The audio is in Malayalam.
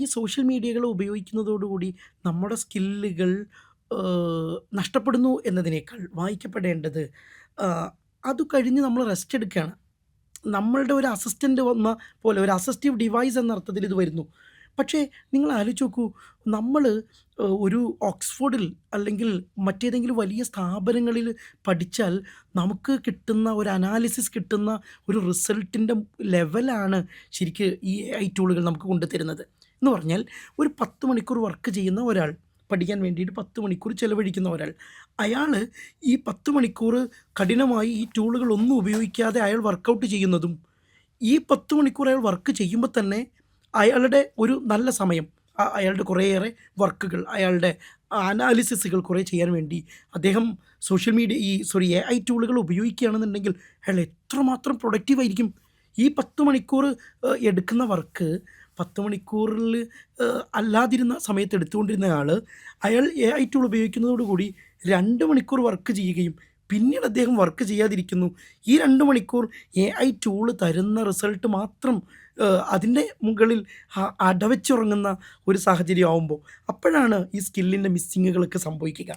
ഈ സോഷ്യൽ മീഡിയകൾ ഉപയോഗിക്കുന്നതോടുകൂടി നമ്മുടെ സ്കില്ലുകൾ നഷ്ടപ്പെടുന്നു എന്നതിനേക്കാൾ വായിക്കപ്പെടേണ്ടത് അത് കഴിഞ്ഞ് നമ്മൾ റെസ്റ്റ് എടുക്കുകയാണ്. നമ്മളുടെ ഒരു അസിസ്റ്റന്റ് വന്ന പോലെ ഒരു അസിസ്റ്റീവ് ഡിവൈസ് എന്ന അർത്ഥത്തിൽ ഇത് വരുന്നു. പക്ഷേ നിങ്ങൾ ആലോചിച്ച് നോക്കൂ, നമ്മൾ ഒരു ഓക്സ്ഫോർഡിൽ അല്ലെങ്കിൽ മറ്റേതെങ്കിലും വലിയ സ്ഥാപനങ്ങളിൽ പഠിച്ചാൽ നമുക്ക് കിട്ടുന്ന ഒരു അനാലിസിസ് കിട്ടുന്ന ഒരു റിസൾട്ടിന്റെ ലെവലാണ് ശരിക്ക് ഈ ഐ ടൂളുകൾ നമുക്ക് കൊണ്ടുതരുന്നത്. എന്ന് പറഞ്ഞാൽ ഒരു 10 മണിക്കൂർ വർക്ക് ചെയ്യുന്ന ഒരാൾ, പഠിക്കാൻ വേണ്ടിയിട്ട് 10 മണിക്കൂർ ചിലവഴിക്കുന്ന ഒരാൾ, അയാൾ ഈ 10 മണിക്കൂർ കഠിനമായി ഈ ടൂളുകളൊന്നും ഉപയോഗിക്കാതെ അയാൾ വർക്കൗട്ട് ചെയ്യുന്നതും, ഈ 10 മണിക്കൂർ അയാൾ വർക്ക് ചെയ്യുമ്പോൾ തന്നെ അയാളുടെ ഒരു നല്ല സമയം, അയാളുടെ കുറേയേറെ വർക്കുകൾ, അയാളുടെ അനാലിസിസുകൾ കുറേ ചെയ്യാൻ വേണ്ടി അദ്ദേഹം സോഷ്യൽ മീഡിയ ഈ സോറി എ ഐ ടൂളുകൾ ഉപയോഗിക്കുകയാണെന്നുണ്ടെങ്കിൽ അയാൾ എത്രമാത്രം പ്രൊഡക്റ്റീവായിരിക്കും ഈ 10 മണിക്കൂർ എടുക്കുന്ന വർക്ക് 10 മണിക്കൂറിൽ അല്ലാതിരുന്ന സമയത്ത് എടുത്തുകൊണ്ടിരുന്നയാൾ, അയാൾ എ ഐ ടൂൾ ഉപയോഗിക്കുന്നതോടുകൂടി രണ്ട് മണിക്കൂർ വർക്ക് ചെയ്യുകയും പിന്നീട് അദ്ദേഹം വർക്ക് ചെയ്യാതിരിക്കുന്നു. ഈ രണ്ട് മണിക്കൂർ എ ഐ ടൂൾ തരുന്ന റിസൾട്ട് മാത്രം അതിന്റെ മുകളിൽ അടവച്ചുറങ്ങുന്ന ഒരു സാഹചര്യം ആവുമ്പോൾ, അപ്പോഴാണ് ഈ സ്കില്ലിന്റെ മിസ്സിങ്ങുകളൊക്കെ സംഭവിക്കുക.